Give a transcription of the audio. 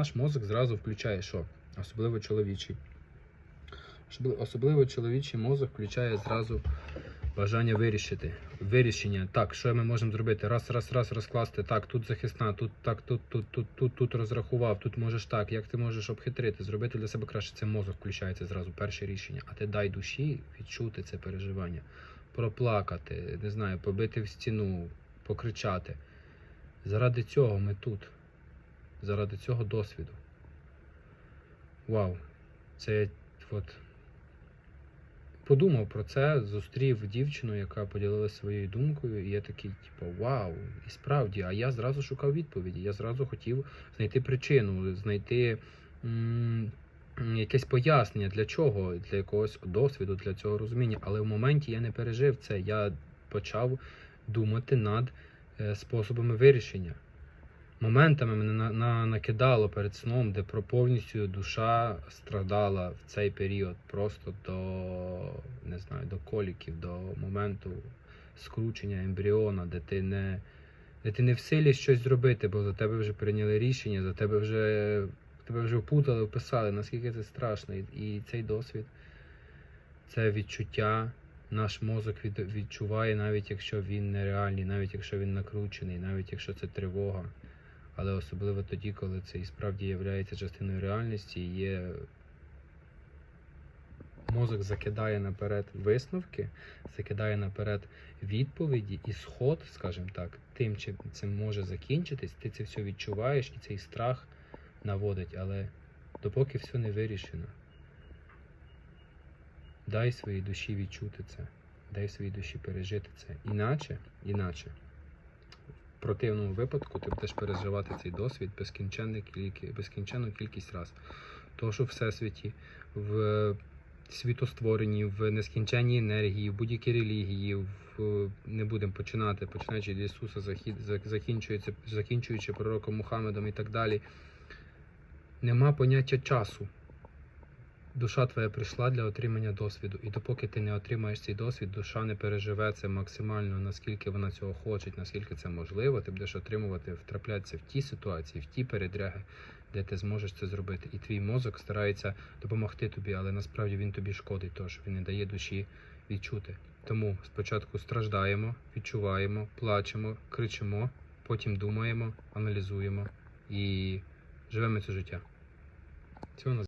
Наш мозок зразу включає що? Особливо чоловічий. Особливо чоловічий мозок включає зразу бажання вирішити. Вирішення. Так, що ми можемо зробити? Раз, раз, раз розкласти. Так, тут захисна, тут так, тут, тут, тут, тут, тут розрахував, тут можеш так. Як ти можеш обхитрити, зробити для себе краще. Це мозок включається зразу. Перше рішення. А ти дай душі відчути це переживання, проплакати, не знаю, побити в стіну, покричати. Заради цього ми тут. Заради цього досвіду. Вау. Це я от подумав про це, зустрів дівчину, яка поділилася своєю думкою, і я такий, типу, вау, і справді, а я зразу шукав відповіді. Я зразу хотів знайти причину, знайти якесь пояснення для чого, для якогось досвіду, для цього розуміння. Але в моменті я не пережив це. Я почав думати над е, способами вирішення. Моментами мене на, на, накидало перед сном, де про повністю душа страдала в цей період просто до не знаю, до коліків, до моменту скручення ембріона, де ти не, де ти не в силі щось зробити, бо за тебе вже прийняли рішення, за тебе вже тебе вже впутали, вписали, наскільки це страшно. І, цей досвід, це відчуття. Наш мозок від, відчуває, навіть якщо він нереальний, навіть якщо він накручений, навіть якщо це тривога. Але особливо тоді, коли це і справді є частиною реальності, є мозок закидає наперед висновки, закидає наперед відповіді і сход, скажімо так, тим, чим це може закінчитись, ти це все відчуваєш і цей страх наводить, але допоки все не вирішено, дай своїй душі відчути це, дай своїй душі пережити це. Іначе, іначе в противному випадку ти будеш переживати цей досвід безкінченну кількість, раз. Тому що в всесвіті, в світостворенні, в нескінченній енергії, в будь-якій релігії, в не будемо починати, починаючи від Ісуса, закінчуючи, закінчуючи пророком Мухаммедом і так далі. Нема поняття часу. Душа твоя прийшла для отримання досвіду. І допоки ти не отримаєш цей досвід, душа не переживе це максимально, наскільки вона цього хоче, наскільки це можливо, ти будеш отримувати, втраплятися в ті ситуації, в ті передряги, де ти зможеш це зробити. І твій мозок старається допомогти тобі, але насправді він тобі шкодить, тож він не дає душі відчути. Тому спочатку страждаємо, відчуваємо, плачемо, кричимо, потім думаємо, аналізуємо і живемо це життя. Цього